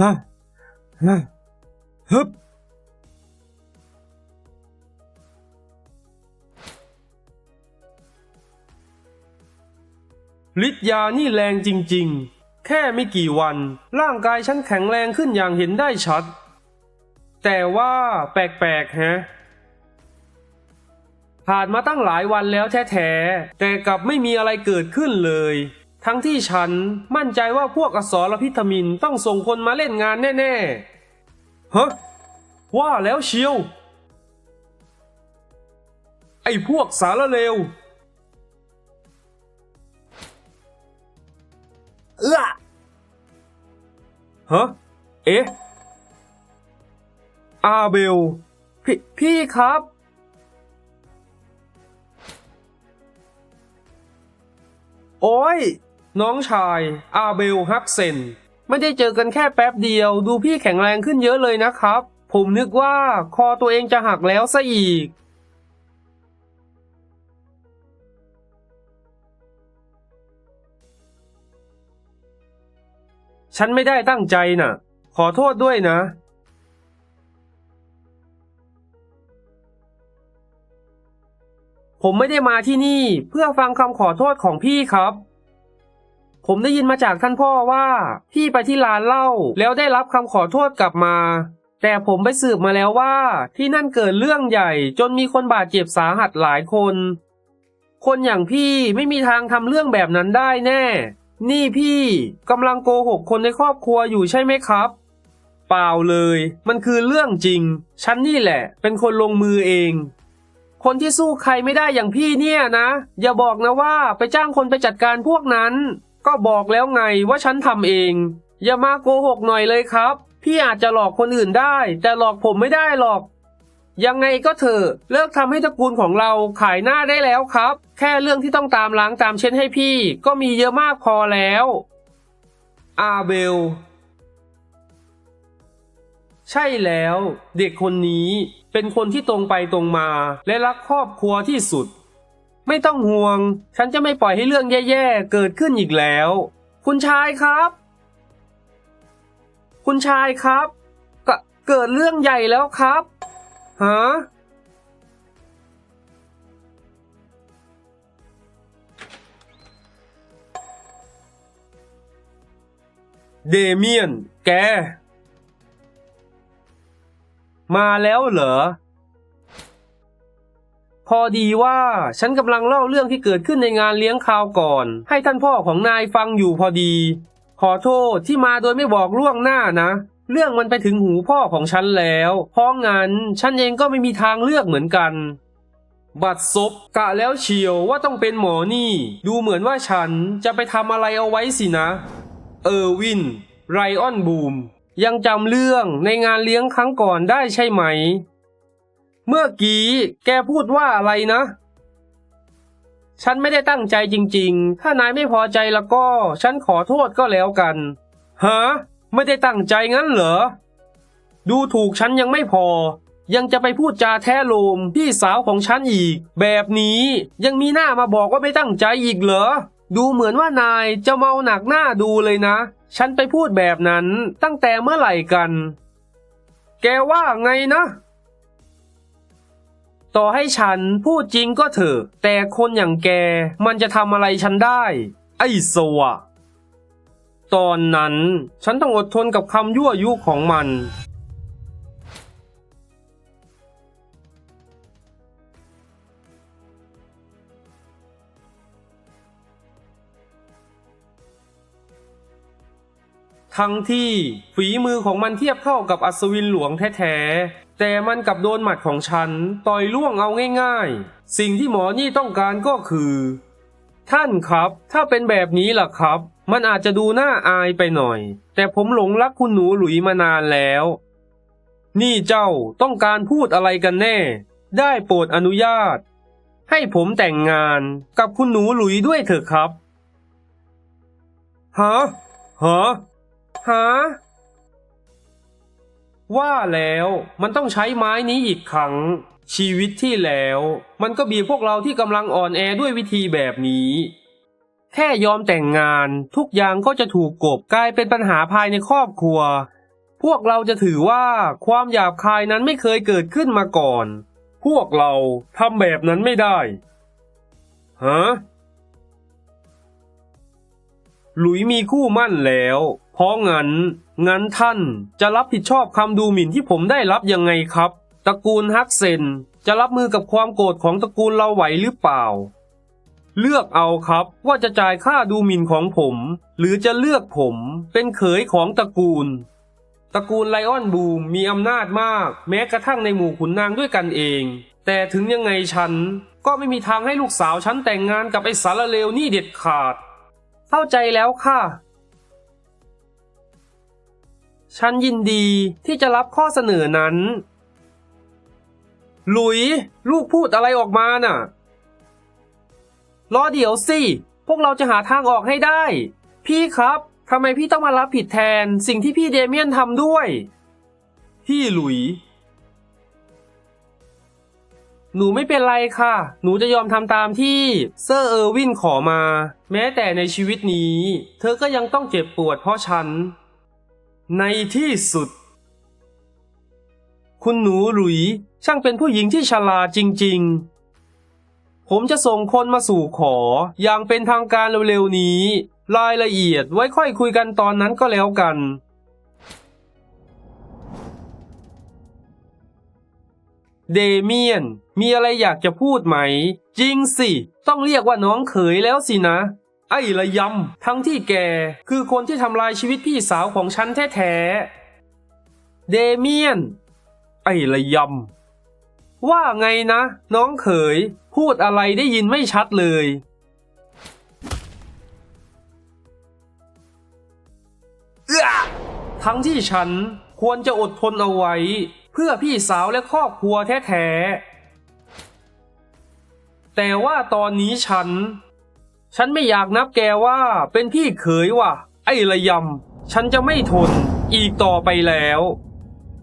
ฮ่าฮ่าฮึบฤทธิ์ยานี่แรงจริงๆ แค่ไม่กี่วัน ร่างกายฉันแข็งแรงขึ้นอย่างเห็นได้ชัด แต่ว่าแปลกๆแฮะ ผ่านมาตั้งหลายวันแล้วแท้ๆ แต่กลับไม่มีอะไรเกิดขึ้นเลย ทั้งที่ฉันมั่นใจว่าพวกอสรพิษมินต้องส่งคนมาเล่นงานแน่ๆฮะว่าแล้วเชียว ไอ้พวกสารเลวเอื้อฮะเอ๊ะ อาเบล พี่พี่ครับ โอ้ย น้องชายอาเบลฮักเซน ไม่ได้เจอกันแค่แป๊บเดียว ดูพี่แข็งแรงขึ้นเยอะเลยนะครับ ผมนึกว่าคอตัวเองจะหักแล้วซะอีก ฉันไม่ได้ตั้งใจน่ะ ขอโทษด้วยนะผมไม่ได้มาที่นี่เพื่อฟังคำขอโทษของพี่ครับ ผมได้ยินมาจากท่านพ่อว่าพี่ไปที่ร้านเหล้าแล้วได้รับคำขอโทษกลับมา แต่ผมไปสืบมาแล้วว่าที่นั่นเกิดเรื่องใหญ่จนมีคนบาดเจ็บสาหัสหลายคน คนอย่างพี่ไม่มีทางทำเรื่องแบบนั้นได้แน่ นี่พี่กำลังโกหกคนในครอบครัวอยู่ใช่ไหมครับ เปล่าเลย มันคือเรื่องจริง ฉันนี่แหละ เป็นคนลงมือเองคนที่สู้ใครไม่ได้อย่างพี่เนี่ยนะ อย่าบอกนะว่าไปจ้างคนไปจัดการพวกนั้น ก็บอกแล้วไงว่าฉันทำเอง อย่ามาโกหกหน่อยเลยครับ พี่อาจจะหลอกคนอื่นได้ แต่หลอกผมไม่ได้หรอก ยังไงก็เถอะเลิกทำให้ตระกูลของเราขายหน้าได้แล้วครับ แค่เรื่องที่ต้องตามล้างตามเช็ดให้พี่ ก็มีเยอะมากพอแล้ว อาเบล ใช่แล้ว เด็กคนนี้เป็นคนที่ตรงไปตรงมา และรักครอบครัวที่สุด ไม่ต้องห่วง ฉันจะไม่ปล่อยให้เรื่องแย่ๆ เกิดขึ้นอีกแล้ว คุณชายครับ คุณชายครับกเกิดเรื่องใหญ่แล้วครับฮะเดเมียน แก มาแล้วเหรอ พอดีว่าฉันกำลังเล่าเรื่องที่เกิดขึ้นในงานเลี้ยงคราวก่อน ให้ท่านพ่อของนายฟังอยู่พอดี ขอโทษที่มาโดยไม่บอกล่วงหน้านะ เรื่องมันไปถึงหูพ่อของฉันแล้ว เพราะงั้นฉันเองก็ไม่มีทางเลือกเหมือนกัน บัดซบกะแล้วเชียวว่าต้องเป็นหมอนี่ ดูเหมือนว่าฉันจะไปทำอะไรเอาไว้สินะ เออร์วิน ไรออนบูม ยังจำเรื่องในงานเลี้ยงครั้งก่อนได้ใช่ไหม เมื่อกี้แกพูดว่าอะไรนะ ฉันไม่ได้ตั้งใจจริง ๆ ถ้านายไม่พอใจแล้วก็ ฉันขอโทษก็แล้วกันฮะไม่ได้ตั้งใจงั้นเหรอ ดูถูกฉันยังไม่พอ ยังจะไปพูดจาแท้โลมพี่สาวของฉันอีก แบบนี้ยังมีหน้ามาบอกว่าไม่ตั้งใจอีกเหรอ ดูเหมือนว่านายจะเมาหนักหน้าดูเลยนะ ฉันไปพูดแบบนั้นตั้งแต่เมื่อไหร่กัน แกว่าไงนะ ต่อให้ฉันพูดจริงก็เถอะ แต่คนอย่างแกมันจะทำอะไรฉันได้ ไอ้สวะ ตอนนั้นฉันต้องอดทนกับคำยั่วยุของมัน ทั้งที่ฝีมือของมันเทียบเท่ากับอัศวินหลวงแท้ๆ แต่มันกลับโดนหมัดของฉันต่อยล่วงเอาง่ายๆ สิ่งที่หมอนี่ต้องการก็คือ ท่านครับ ถ้าเป็นแบบนี้ล่ะครับ มันอาจจะดูน่าอายไปหน่อย แต่ผมหลงรักคุณหนูหลุยมานานแล้ว นี่เจ้าต้องการพูดอะไรกันแน่ ได้โปรดอนุญาต ให้ผมแต่งงานกับคุณหนูหลุยด้วยเถอะครับฮะฮะฮะ ว่าแล้วมันต้องใช้ไม้นี้อีกครั้ง ชีวิตที่แล้ว มันก็บีบพวกเราที่กำลังอ่อนแอด้วยวิธีแบบนี้ แค่ยอมแต่งงานทุกอย่างก็จะถูกกบกลายเป็นปัญหาภายในครอบครัว พวกเราจะถือว่าความหยาบคายนั้นไม่เคยเกิดขึ้นมาก่อน พวกเราทำแบบนั้นไม่ได้ฮะหลุยมีคู่มั่นแล้ว เพราะงั้น งั้นท่านจะรับผิดชอบคำดูหมิ่นที่ผมได้รับยังไงครับ ตระกูลฮักเซนจะรับมือกับความโกรธของตระกูลเราไหวหรือเปล่า เลือกเอาครับว่าจะจ่ายค่าดูหมิ่นของผม หรือจะเลือกผมเป็นเขยของตระกูล ตระกูลไลออนบูมมีอำนาจมาก แม้กระทั่งในหมู่ขุนนางด้วยกันเอง แต่ถึงยังไงฉัน ก็ไม่มีทางให้ลูกสาวฉันแต่งงานกับไอ้สารเลวนี่เด็ดขาด เข้าใจแล้วค่ะ ฉันยินดีที่จะรับข้อเสนอนั้น หลุย ลูกพูดอะไรออกมาน่ะ รอเดี๋ยวสิ พวกเราจะหาทางออกให้ได้ พี่ครับทำไมพี่ต้องมารับผิดแทนสิ่งที่พี่เดเมียนทำด้วย พี่หลุย หนูไม่เป็นไรค่ะ หนูจะยอมทำตามที่เซอร์เออร์วินขอมา แม้แต่ในชีวิตนี้ เธอก็ยังต้องเจ็บปวดเพราะฉัน ในที่สุด คุณหนูหลุยช่างเป็นผู้หญิงที่ฉลาดจริง ๆ ผมจะส่งคนมาสู่ขออย่างเป็นทางการเร็วๆนี้ รายละเอียดไว้ค่อยคุยกันตอนนั้นก็แล้วกัน เดเมียน มีอะไรอยากจะพูดไหม จริงสิ ต้องเรียกว่าน้องเขยแล้วสินะ ไอ้ระยำ ทั้งที่แกคือคนที่ทำลายชีวิตพี่สาวของฉันแท้ๆ เดเมียน ไอ้ระยำ ว่าไงนะ น้องเขย พูดอะไรได้ยินไม่ชัดเลย เอื้อทั้งที่ฉันควรจะอดทนเอาไว้ เพื่อพี่สาวและครอบครัวแท้ๆ แต่ว่าตอนนี้ฉัน ฉันไม่อยากนับแกว่าเป็นพี่เขยว่ะ ไอ้ระยำ ฉันจะไม่ทนอีกต่อไปแล้ว